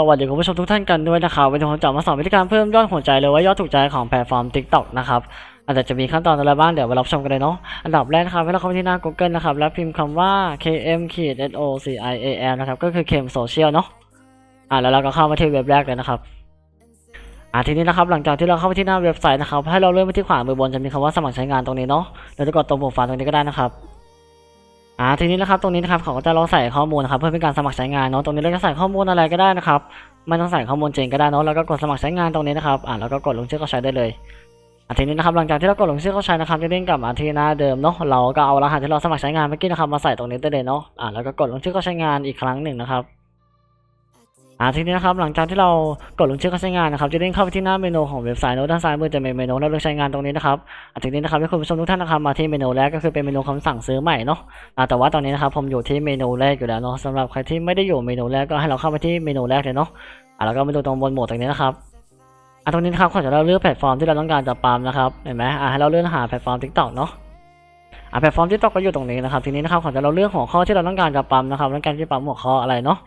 สวัสดีคุณผู้ชมทุกท่านกันด้วยนะครับวันนี้ผมจะมาสอนวิธีการเพิ่มยอดหัวใจหรือว่ายอดถูกใจของแพลตฟอร์ม TikTok นะครับอาจจะจะมีขั้นตอนอะไรบ้างเดี๋ยวมารับชมกันเลยเนาะอันดับแรกนะครับให้เราเข้าไปที่หน้า Google นะครับแล้วพิมพ์คำว่า km s o c i a l นะครับก็คือ km social เนาะอ่าแล้วเราก็เข้ามาที่เว็บแรกเลยนะครับอ่าทีนี้นะครับหลังจากที่เราเข้าไปที่หน้าเว็บไซต์นะครับให้เราเลื่อนไปที่ขวามือบนจะมีคำว่าสมัครใช้งานตรงนี้เนาะแล้วจะกดตรงปุ่มฟ้าตรงนี้ก็ได้นะครับ อ่าทีนี้นะครับตรงนี้นะครับเขาก็จะเราใส่ข้อมูลนะครับเพื่อเป็นการสมัครใช้งานเนาะตรงนี้เราจะใส่ข้อมูลอะไรก็ได้นะครับไม่ต้องใส่ข้อมูลจริงก็ได้เนาะแล้วก็กดสมัครใช้งานตรงนี้นะครับอ่าแล้วก็กดลงชื่อเข้าใช้ได้เลยอ่าทีนี้นะครับหลังจากที่เรากดลงชื่อเข้าใช้นะครับจะเด้งกลับมาที่หน้าเดิมเนาะเราก็เอารหัสที่เราสมัครใช้งานเมื่อกี้นะครับมาใส่ตรงนี้ได้เลยเนาะอ่าแล้วก็กดลงชื่อเข้าใช้งานอีกครั้งหนึ่งนะครับ อ่าทีนี้นะครับหลังจากที่เรากดลงชื่อเข้าใช้งานนะครับจะเด้งเข้าไปที่หน้าเมนูของเว็บไซต์เนาะด้านซ้ายมือจะมีเมนูแล้วเลือกใช้งานตรงนี้นะครับอ่าทีนี้นะครับให้คุณผู้ชมทุกท่านนะครับมาที่เมนูแรกก็คือเป็นเมนูคำสั่งซื้อใหม่เนาะอ่าแต่ว่าตอนนี้นะครับผมอยู่ที่เมนูแรกอยู่แล้วเนาะสำหรับใครที่ไม่ได้อยู่เมนูแรกก็ให้เราเข้าไปที่เมนูแรกเลยเนาะอ่าแล้วก็มาดูตรงบนโหมดตรงนี้นะครับอ่าตรงนี้นะครับขอจะเราเลือกแพลตฟอร์มที่เราต้องการจะปั๊มนะครับเห็นไหมอ่าให้เราเลื่อนหาแพลตฟอร์ม TikTok เนาะอ่าแพลตฟอร์ม TikTok ก็อยู่ตรงนี้นะครับทีนี้นะครับขอจะเราเลือกหัวข้อที่เราต้องการจะปั๊มนะครับต้องการที่ปั๊มหัวข้ออะไรเนาะ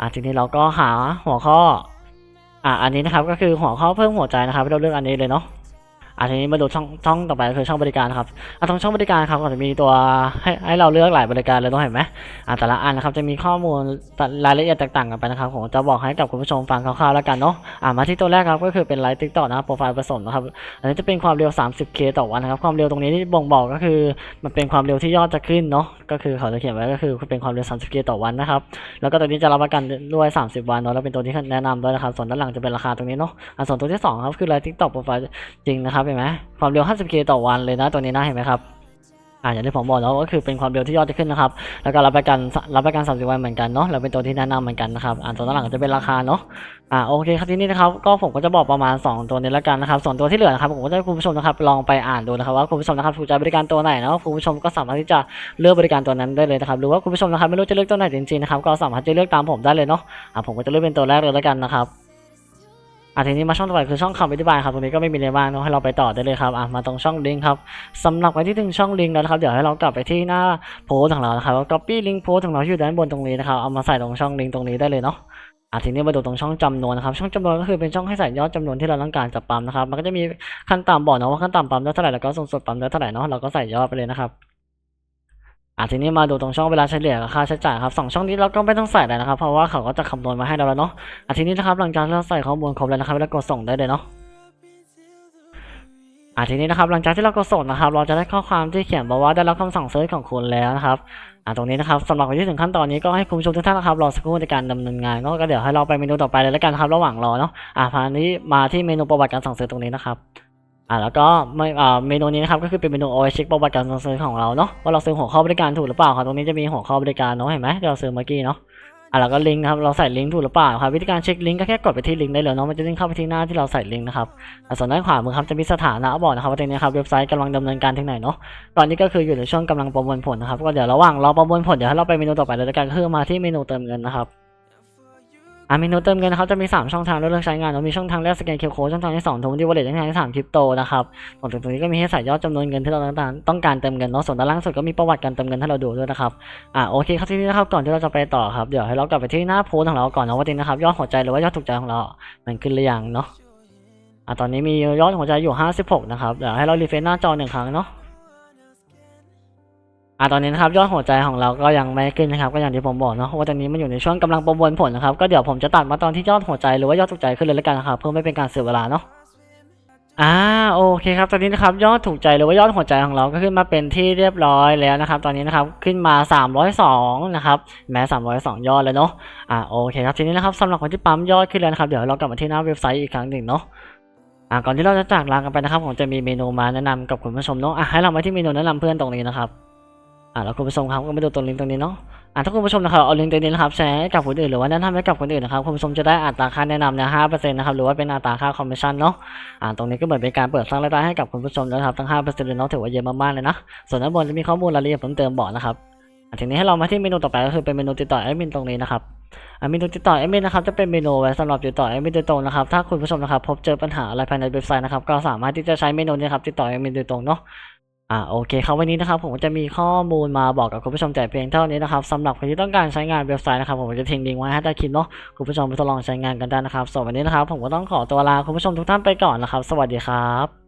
อะทีนี้เราก็หาหัวข้อ อะอันนี้นะครับก็คือหัวข้อเพิ่มหัวใจนะครับให้เราเลือกอันนี้เลยเนาะ อันนี้มาดูช่องช่องต่อไปก็คือช่องบริการครับอะตรงช่องบริการครับก็จะมีตัวให้ให้เราเลือกหลายบริการเลยต้องเห็นไหมอะแต่ละอันนะครับจะมีข้อมูลรายละเอียดแตกต่างกันไปนะครับผมจะบอกให้กับคุณผู้ชมฟังคร่าวๆแล้วกันเนาะอะมาที่ตัวแรกครับก็คือเป็นไลฟ์ทิกตอกนะครับโปรไฟล์ผสมนะครับอันนี้จะเป็นความเร็ว 30k ต่อวันนะครับความเร็วตรงนี้ที่บ่งบอกก็คือมันเป็นความเร็วที่ยอดจะขึ้นเนาะก็คือเขาจะเขียนไว้ก็คือเป็นความเร็ว 30k ต่อวันนะครับแล้วก็ตัวนี้จะรับประกันด้วย 30 วันเนาะแล้วเป็นตัวที่แนะนำด้วยนะครับส่วนด้านหลังจะเป็นราคาตรงนี้เนาะอะส่วนตัวที่สองครับคือไลฟ์ทิกตอกโปรไฟล์จริงนะครับเห็นไหมความเร็ว 50k ต่อวันเลยนะตัวนี้นะเห็นไหมครับอ่าอย่างที่ผมบอกแล้วก็คือเป็นความเร็วที่ยอดจะขึ้นนะครับแล้วก็รับประกันรับประกัน30วันเหมือนกันเนาะแล้วเป็นตัวที่แนะนำเหมือนกันนะครับอ่าตัวด้านหลังจะเป็นราคาเนาะอ่าโอเคครับที่นี้นะครับก็ผมก็จะบอกประมาณ 2 ตัวนี้แล้วกันนะครับส่วนตัวที่เหลือนะครับผมก็จะให้คุณผู้ชมนะครับลองไปอ่านดูนะครับว่าคุณผู้ชมนะครับถูกใจบริการตัวไหนเนาะคุณผู้ชมก็สามารถที่จะเลือกบริการตัวนั้นได้เลยนะครับหรือว่าคุณผู้ชมนะครับไม่รู้จะเลือกตัวไหนจริงๆนะครับก็สามารถจะเลือกตามผมได้เลยเนาะอ่าผมก็จะเลือกเป็นตัวแรกเลยแล้วกันนะครับ อะทีนี้มาช่องต่อไปคือช่องคำอธิบายครับตรงนี้ก็ไม่มีอะไรบ้างเนาะให้เราไปต่อได้เลยครับอะมาตรงช่องลิงก์ครับสำหรับไปที่ถึงช่องลิงก์แล้วนะครับเดี๋ยวให้เรากลับไปที่หน้าโพสต์ของเรานะครับแล้วก็ปี้ลิงก์โพสต์ของเราอยู่ด้านบนตรงนี้นะครับเอามาใส่ตรงช่องลิงก์ตรงนี้ได้เลยเนาะอะทีนี้มาดูตรงช่องจำนวนนะครับช่องจำนวนก็คือเป็นช่องให้ใส่ยอดจำนวนที่เราต้องการจะปั๊มนะครับมันก็จะมีขั้นต่ำบอกเนาะว่าขั้นต่ำปั๊มได้เท่าไหร่แล้วก็สูงสุดปั๊มได้เท่าไหร่เนาะเราก็ใส่ยอดไปเลยนะครับ อะทีนี้มาดูตรงช่องเวลาเฉลี่ยกับค่าใช้จ่ายครับสองช่องนี้เราก็ไม่ต้องใส่เลยนะครับ เพราะว่าเขาก็จะคำนวณมาให้เราแล้วเนาะอะทีนี้นะครับหลังจากที่เราใส่ข้อมูลครบแล้วนะครับแล้วกดส่งได้เลยเนาะอะทีนี้นะครับหลังจากที่เรากดส่งนะครับ เราจะได้ข้อความที่เขียนบอกว่าได้รับคำสั่งซื้อของคุณแล้วนะครับอะตรงนี้นะครับสำหรับคนที่ถึงขั้นตอนนี้ก็ให้คุณผู้ชมทุกท่านนะครับรอสักครู่ในการดำเนินงานก็เดี๋ยวให้เราไปเมนูต่อไปเลยแล้วกันครับระหว่างรอเนาะอะพานี้มาที่เมนูประวัติการสั่งซื้อตรงนี้นะครับ อ่าแล้วก็ไม่อ่าเมนูนี้นะครับก็คือเป็นเมนูเอาไว้เช็คประวัติการซื้อของเราเนาะว่าเราซื้อหัวข้อบริการถูกหรือเปล่าครับตรงนี้จะมีหัวข้อบริการเนาะเห็นไหมที่เราซื้อเมื่อกี้เนาะอ่าแล้วก็ลิงก์นะครับเราใส่ลิงก์ถูกหรือเปล่าครับวิธีการเช็คลิงก์ก็แค่กดไปที่ลิงก์ได้เลยเนาะมันจะลิงก์เข้าไปที่หน้าที่เราใส่ลิงก์นะครับอ่าส่วนด้านขวามือครับจะมีสถานะบอกนะครับว่าตรงนี้ครับเว็บไซต์กำลังดำเนินการถึงไหนเนาะตอนนี้ก็คืออยู่ในช่วงกำลังประมวลผลนะครับก็เดี๋ยวระหว่างเรอประมวลผลเดี๋ยวเราไปเมนูต่อไปเลยแล้วกันคือมาที่เมนูเติมเงินนะครับ อ่าเมนูเติมเงินนะครับจะมี 3 ช่องทางเลือกใช้งานเรามีช่องทางแรกสแกนเคอร์โค้ดช่องทางที่2ทรที่วอลเล็ตช่องทางที่3คริปโตนะครับส่วนตรงนี้ก็มีให้ใส่ยอดจำนวนเงินที่เราต้องการต้องการเติมเงินเนาะส่วนด้านล่างสุดก็มีประวัติการเติมเงินให้เราดูด้วยนะครับอ่าโอเคครับทีนี้นะครับก่อนที่เราจะไปต่อครับเดี๋ยวให้เรากลับไปที่หน้าโพสของเราก่อนนะว่าจริงนะครับยอดหัวใจหรือว่ายอดถูกใจของเรา มันขึ้นหรือยังเนาะอ่าตอนนี้มียอดหัวใจอยู่ 56 นะครับเดี๋ยวให้เรารีเฟรชหน้าจอหนึ่งครั้งเนาะ อ่าตอนนี้นะครับยอดหัวใจของเราก็ยังไม่ขึ้นนะครับก็อย่างที่ผมบอกเนาะว่าตอนนี้มันอยู่ในช่วงกำลังประมวลผลนะครับก็เดี๋ยวผมจะตัดมาตอนที่ยอดหัวใจหรือว่ายอดถูกใจขึ้นเลยแล้วกันนะครับเพื่อไม่เป็นการเสียเวลาเนาะอ่าโอเคครับตอนนี้นะครับยอดถูกใจหรือว่ายอดหัวใจของเราก็ขึ้นมาเป็นที่เรียบร้อยแล้วนะครับ ตอนนี้นะครับขึ้นมา 302 นะครับแม้302 ยอดเลยเนาะอ่าโอเคครับทีนี้นะครับสำหรับคนที่ปั๊มยอดขึ้นแล้วนะครับเดี๋ยวเรากลับมาที่หน้าเว็บไซต์อีกครั้งหนึ่งเนาะอ่าก่อนที่เราจะจากลากันไปนะครับผมจะมีเมนูมาแนะนำกับคุณผู้ชมเนาะอะให้เรามาที่เมนูแนะนำเพื่อนตรงนี้นะครับ อ่าแล้วคุณผู้ชมครับก็มาดูตรงลิงก์ตรงนี้เนาะอ่าถ้าคุณผู้ชมนะครับเอาลิงก์ตรงนี้นะครับแชร์ให้กับคนอื่นหรือว่าแนะนำให้กับคนอื่นนะครับคุณผู้ชมจะได้อัตราค่าแนะนำนี่ยห้าเปอร์เซ็นต์นะครับหรือว่าเป็นอัตราค่าคอมมิชชั่นเนาะอ่าตรงนี้ก็เหมือนเป็นการเปิดสร้างรายได้ให้กับคุณผู้ชมนะครับทั้งห้าเปอร์เซ็นต์เลยเนาะถือว่าเยอะมากๆเลยนะส่วนด้านบนจะมีข้อมูลรายละเอียดเพิ่มเติมบอกนะครับอ่าทีนี้ให้เรามาที่เมนูต่อไปก็คือเป็นเมนูติดต่อแอดมินตรงนี้นะครับอ่าเมนูติดต่อแอดมินนะครับจะเป็นเมนูไว้สำหรับติดต่อแอดมินโดยตรงนะครับถ้าคุณผู้ชมนะครับพบเจอปัญหาอะไรภายในเว็บไซต์นะครับก็สามารถที่จะใช้เมนูนี้ครับติดต่อแอดมินโดยตรงเนาะ อ่าโอเคครับวันนี้นะครับผมจะมีข้อมูลมาบอกกับคุณผู้ชมแต่เพียงเท่านี้นะครับสำหรับใครที่ต้องการใช้งานเว็บไซต์นะครับผมจะทิ้งลิงก์ไว้ให้ใต้คลิปเนาะคุณผู้ชมไปทดลองใช้งานกันได้นะครับส่วนวันนี้นะครับผมก็ต้องขอตัวลาคุณผู้ชมทุกท่านไปก่อนนะครับ สวัสดีครับ